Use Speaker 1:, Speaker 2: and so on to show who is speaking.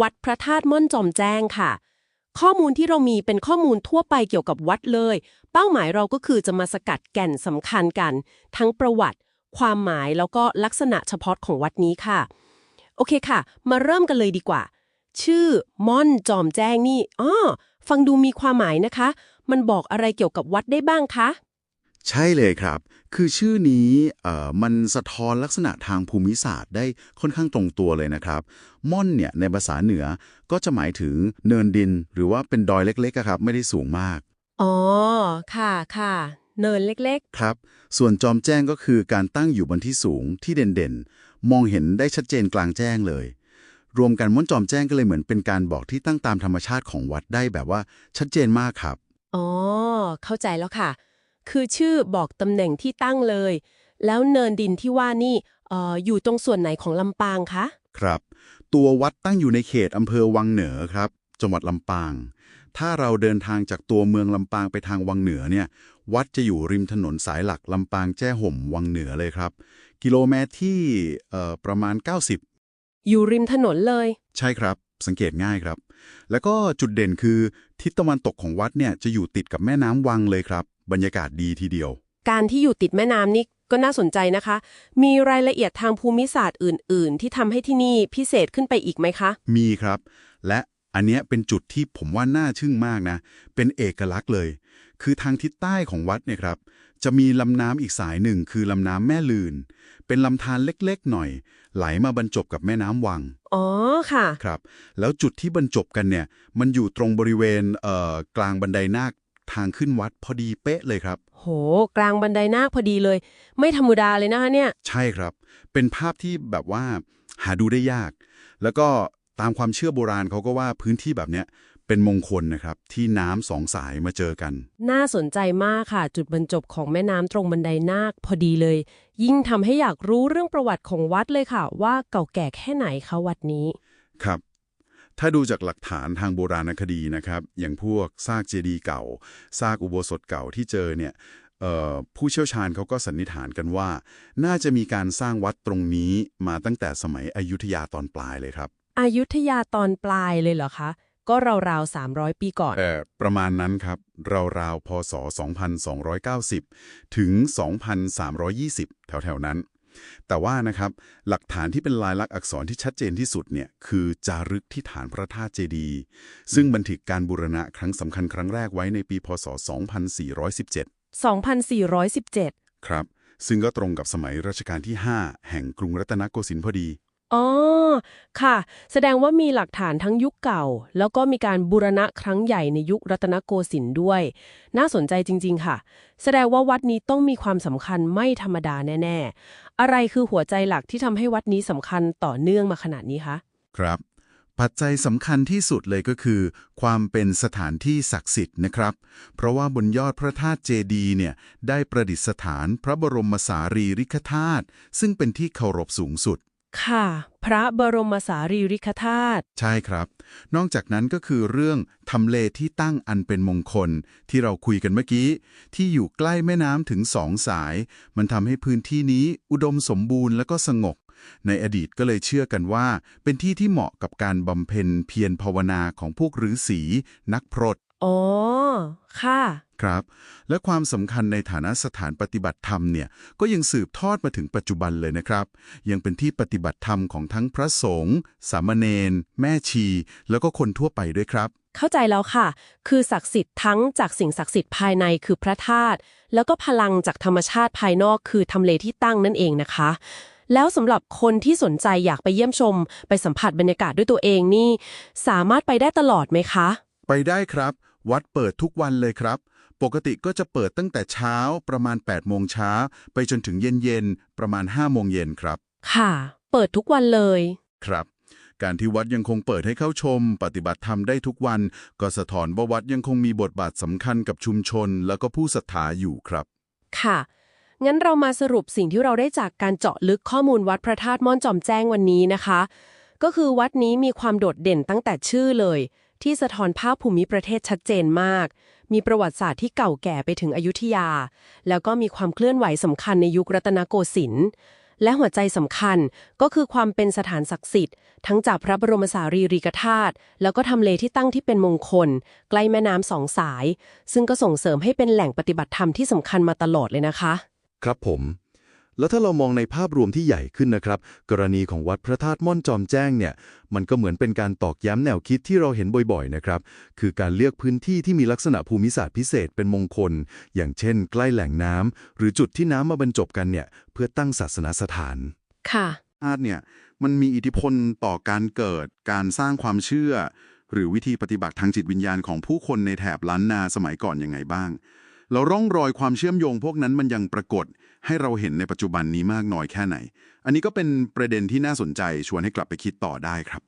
Speaker 1: วัดพระธาตุม่อนจอมแจ้งค่ะ ข้อมูลที่เรามีเป็นข้อมูลทั่วไปเกี่ยวกับวัดเลย เป้าหมายเราก็คือจะมาสกัดแก่นสำคัญกัน ทั้งประวัติ ความหมายแล้วก็ลักษณะเฉพาะของวัดนี้ค่ะ โอเคค่ะ มาเริ่มกันเลยดีกว่า ชื่อม่อนจอมแจ้งนี่อ้อฟังดูมีความหมายนะคะ มันบอกอะไรเกี่ยวกับวัดได้บ้างคะ
Speaker 2: ใช่เลยครับ คือชื่อนี้เอ่อมันสะท้อนลักษณะทางภูมิศาสตร์ได้ค่อนข้างตรงตัวเลยนะครับ ม่อนเนี่ยในภาษาเหนือก็จะหมายถึงเนินดิน หรือว่าเป็นดอยเล็กๆอะครับ ไม่ได้สูงมาก
Speaker 1: อ๋อ ค่ะค่ะ เนินเล็ก
Speaker 2: ครับ ส่วนจอมแจ้งก็คือการตั้งอยู่บนที่สูงที่เด่นๆ มองเห็นได้ชัดเจนกลางแจ้งเลย รวมกันม่อนจอมแจ้งก็เลยเหมือนเป็นการบอกที่ตั้งตามธรรมชาติของวัดได้แบบว่าชัดเจนมากครับ
Speaker 1: ๆอ๋อ เข้าใจแล้วค่ะ คือชื่อบอกตำแหน่งที่ตั้งเลย แล้วเนินดินที่ว่านี่เอ่ออยู่ตรงส่วนไหนของลำปางคะ
Speaker 2: ครับ ตัววัดตั้งอยู่ในเขตอำเภอวังเหนือครับ จังหวัดลำปาง ถ้าเราเดินทางจากตัวเมืองลำปางไปทางวังเหนือเนี่ย วัดจะอยู่ริมถนนสายหลักลำปางแจ้ห่มวังเหนือเลยครับ กิโลเมตรที่เอ่อประมาณ 90
Speaker 1: อยู่ริมถนนเลย
Speaker 2: ใช่ครับสังเกตง่ายครับ แล้วก็จุดเด่นคือทิศตะวันตกของวัดเนี่ยจะอยู่ติดกับแม่น้ำวังเลยครับ บรรยากาศดีทีเดียว
Speaker 1: การที่อยู่ติดแม่น้ำนี่ก็น่าสนใจนะคะ มีรายละเอียดทางภูมิศาสตร์อื่น ๆ ที่ทำให้ที่นี่พิเศษขึ้นไปอีกไหมคะ
Speaker 2: มีครับ และอันเนี้ยเป็นจุดที่ผมว่าน่าทึ่งมากนะ เป็นเอกลักษณ์เลย คือทางทิศใต้ของวัดเนี่ยครับ จะมีลำน้ำอีกสายหนึ่งคือลำน้ำแม่ลืน เป็นลำธารเล็กๆ หน่อย ไหลมาบรรจบกับแม่น้ำวัง
Speaker 1: อ๋อ ค่ะ
Speaker 2: ครับ แล้วจุดที่บรรจบกันเนี่ย มันอยู่ตรงบริเวณเอ่อกลางบันไดนาค ทางขึ้นวัดพอดีเป๊ะเลยครับ
Speaker 1: โห กลางบันไดนาคพอดีเลย ไม่ธรรมดาเลยนะคะเนี่ย
Speaker 2: ใช่ครับ เป็นภาพที่แบบว่าหาดูได้ยาก แล้วก็ตามความเชื่อโบราณเขาก็ว่าพื้นที่แบบเนี้ยเป็นมงคลนะครับ ที่น้ำสองสายมาเจอกัน
Speaker 1: น่าสนใจมากค่ะ จุดบรรจบของแม่น้ำตรงบันไดนาคพอดีเลย ยิ่งทำให้อยากรู้เรื่องประวัติของวัดเลยค่ะ ว่าเก่าแก่แค่ไหนคะวัดนี้
Speaker 2: ครับ ถ้าดูจากหลักฐานทางโบราณคดีนะครับ อย่างพวกซากเจดีย์เก่า ซากอุโบสถเก่าที่เจอเนี่ยเอ่อผู้เชี่ยวชาญเขาก็สันนิษฐานกันว่า น่าจะมีการสร้างวัดตรงนี้มาตั้งแต่สมัยอยุธยาตอนปลายเลยครับ
Speaker 1: อายุทยาตอนปลายเลยเหรอคะ ก็ราวๆ 300 ปีก่อน
Speaker 2: เอ่อประมาณนั้นครับ ราวๆ พศ 2290 ถึง 2320 แถวๆ นั้น แต่ว่านะครับหลักฐานที่เป็นลายลักษณ์อักษรที่ชัดเจนที่สุดเนี่ยคือจารึกที่ฐานพระธาตุเจดีย์ซึ่งบันทึกการบูรณะครั้งสำคัญครั้งแรกไว้ในปีพศ 2417
Speaker 1: 2417
Speaker 2: ครับ ซึ่งก็ตรงกับสมัยรัชกาลที่ 5 แห่งกรุงรัตนโกสินทร์พอดี
Speaker 1: อ๋อ ค่ะ แสดงว่ามีหลักฐานทั้งยุคเก่า แล้วก็มีการบูรณะครั้งใหญ่ในยุครัตนโกสินทร์ด้วย น่าสนใจจริง ๆ ค่ะ แสดงว่าวัดนี้ต้องมีความสำคัญไม่ธรรมดาแน่ ๆ อะไรคือหัวใจหลักที่ทำให้วัดนี้สำคัญต่อเนื่องมาขนาดนี้คะ
Speaker 2: ครับ ปัจจัยสำคัญที่สุดเลยก็คือ ความเป็นสถานที่ศักดิ์สิทธิ์นะครับ เพราะว่าบนยอดพระธาตุเจดีย์เนี่ยได้ประดิษฐานพระบรมสารีริกธาตุซึ่งเป็นที่เคารพสูงสุด
Speaker 1: ค่ะ พระบรมสารีริกธาตุ
Speaker 2: ใช่ครับ นอกจากนั้นก็คือเรื่องทำเลที่ตั้งอันเป็นมงคล ที่เราคุยกันเมื่อกี้ ที่อยู่ใกล้แม่น้ำถึงสองสาย มันทำให้พื้นที่นี้อุดมสมบูรณ์และก็สงบในอดีตก็เลยเชื่อกันว่า เป็นที่ที่เหมาะกับการบำเพ็ญเพียรภาวนาของพวกฤาษีนักพรต
Speaker 1: อ๋อ ค่ะ
Speaker 2: ครับ และความสำคัญในฐานะสถานปฏิบัติธรรมเนี่ยก็ยังสืบทอดมาถึงปัจจุบันเลยนะครับ ยังเป็นที่ปฏิบัติธรรมของทั้งพระสงฆ์สามเณรแม่ชี แล้วก็คนทั่วไปด้วยครับ
Speaker 1: เข้าใจแล้วค่ะ คือศักดิ์สิทธิ์ทั้งจากสิ่งศักดิ์สิทธิ์ภายในคือพระธาตุแล้วก็พลังจากธรรมชาติภายนอกคือทำเลที่ตั้งนั่นเองนะคะ แล้วสำหรับคนที่สนใจอยากไปเยี่ยมชม ไปสัมผัสบรรยากาศด้วยตัวเองนี่ สามารถไปได้ตลอดไหมคะ
Speaker 2: ไปได้ครับ วัดเปิดทุกวันเลยครับ ปกติก็จะเปิดตั้งแต่เช้าประมาณ 8 โมงเช้า ไปจนถึงเย็นๆ ประมาณ 5 โมงเย็นครับ
Speaker 1: ค่ะ เปิดทุกวันเลย
Speaker 2: ครับ การที่วัดยังคงเปิดให้เข้าชม ปฏิบัติธรรมได้ทุกวัน ก็สะท้อนว่าวัดยังคงมีบทบาทสำคัญกับชุมชน แล้วก็ผู้ศรัทธาอยู่ครับ
Speaker 1: ค่ะ งั้นเรามาสรุปสิ่งที่เราได้จากการเจาะลึกข้อมูลวัดพระธาตุม่อนจอมแจ้งวันนี้นะคะ ก็คือวัดนี้มีความโดดเด่นตั้งแต่ชื่อเลย ที่สะท้อนภาพภูมิประเทศชัดเจนมาก มีประวัติศาสตร์ที่เก่าแก่ไปถึงอยุธยา แล้วก็มีความเคลื่อนไหวสำคัญในยุครัตนโกสินทร์และหัวใจสำคัญก็คือความเป็นสถานศักดิ์สิทธิ์ ทั้งจากพระบรมสารีริกธาตุแล้วก็ทำเลที่ตั้งที่เป็นมงคล ใกล้แม่น้ำสองสาย ซึ่งก็ส่งเสริมให้เป็นแหล่งปฏิบัติธรรมที่สำคัญมาตลอดเลยนะคะ
Speaker 3: ครับผม แล้วถ้าเรามองในภาพรวมที่ใหญ่ขึ้นนะครับ กรณีของวัดพระธาตุม่อนจอมแจ้งเนี่ย มันก็เหมือนเป็นการตอกย้ำแนวคิดที่เราเห็นบ่อยๆนะครับ คือการเลือกพื้นที่ที่มีลักษณะภูมิศาสตร์พิเศษเป็นมงคล อย่างเช่น ใกล้แหล่งน้ำหรือจุดที่น้ำมาบรรจบกันเนี่ยเพื่อตั้งศาสนสถาน
Speaker 1: ค่ะ
Speaker 2: อาร์ตเนี่ยมันมีอิทธิพลต่อการเกิด การสร้างความเชื่อ หรือวิธีปฏิบัติทางจิตวิญญาณของผู้คนในแถบล้านนาสมัยก่อนยังไงบ้าง แล้วร่องรอยความเชื่อมโยงพวกนั้นมันยังปรากฏ ให้เราเห็นในปัจจุบันนี้มากน้อยแค่ไหน อันนี้ก็เป็นประเด็นที่น่าสนใจชวนให้กลับไปคิดต่อได้ครับ